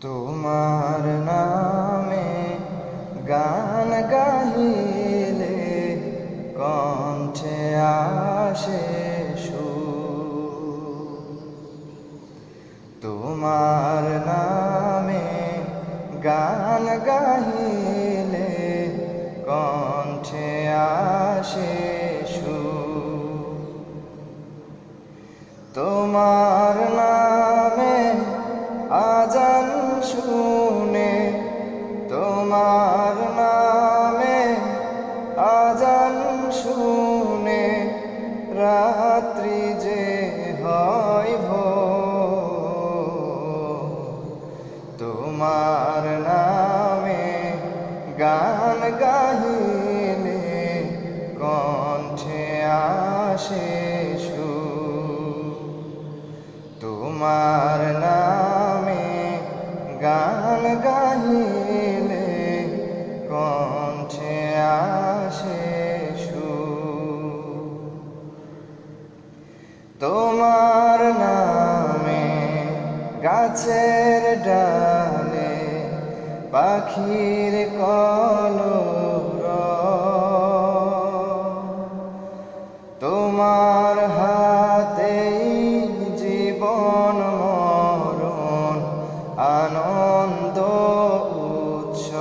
তোমার নামে গান গাহিলে কণ্ঠে আসে সুর। তোমার নামে গান গাহিলে কণ্ঠে আসে সুর। তোমার নামে তোমার নামে গান গাহিলে কণ্ঠে আসে সুর। তোমার নামে গান গাহিলে কণ্ঠে আসে সুর। তোমার নামে গাছের ডালে পাখির কলর তোমার হাতে জীবন মরণ, আনন্দ উৎসব।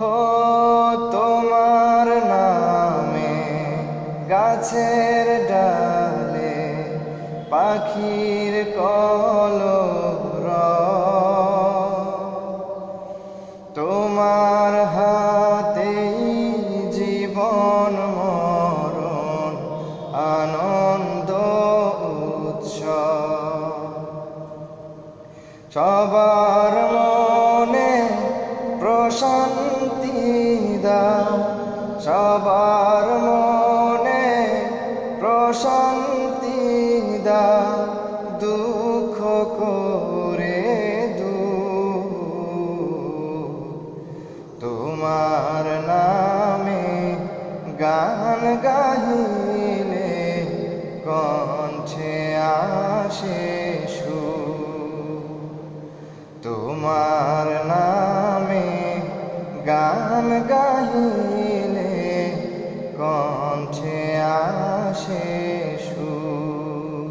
হো তোমার নামে গাছের ডালে পাখির কলর সবার মনে প্রশান্তি দাও সবার মনে প্রশান্তি দাও দুঃখ করে দূর তোমার নামে গান গাহিলে কণ্ঠে সুর। তোমার নামে গান গাহিলে কণ্ঠে আসে সুর।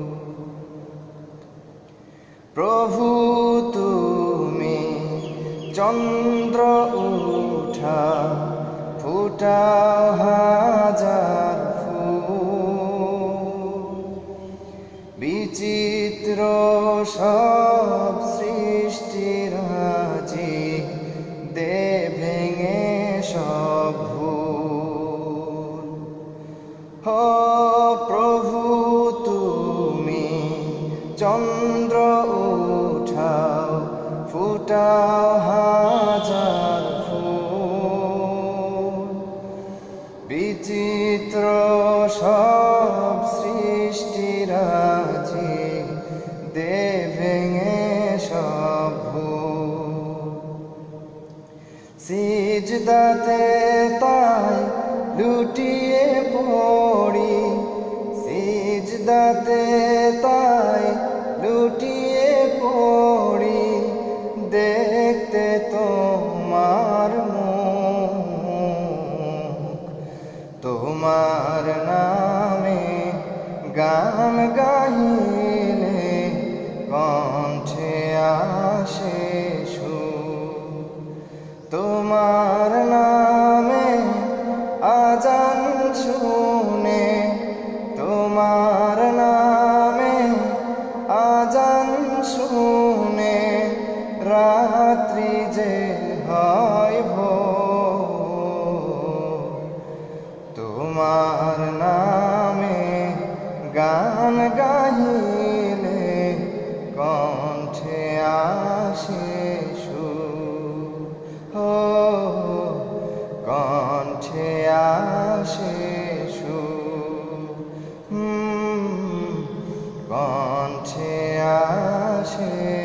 প্রভু তুমি চন্দ্র উঠা ফুটা হাজার প্রভু, তুমি চন্দ্র উঠাও, ফুটাও হাজার বিচিত্র সব সৃষ্টিরাজি দে ভেঙে সব সিজদাতে তাই লুটিয়ে সিজদাতে তাই লুটিয়ে পড়ি দেখতে তোমার তোমার নামে গান গাহিলে কণ্ঠে আসে সুর। তোমার নামে আজান শুনে আজান শুনে রাত্রি যে হয় ভো তোমার নামে গান গাহিলে কণ্ঠে আসে ও, কণ্ঠে আসে সু কণ্ঠ পথে আসে।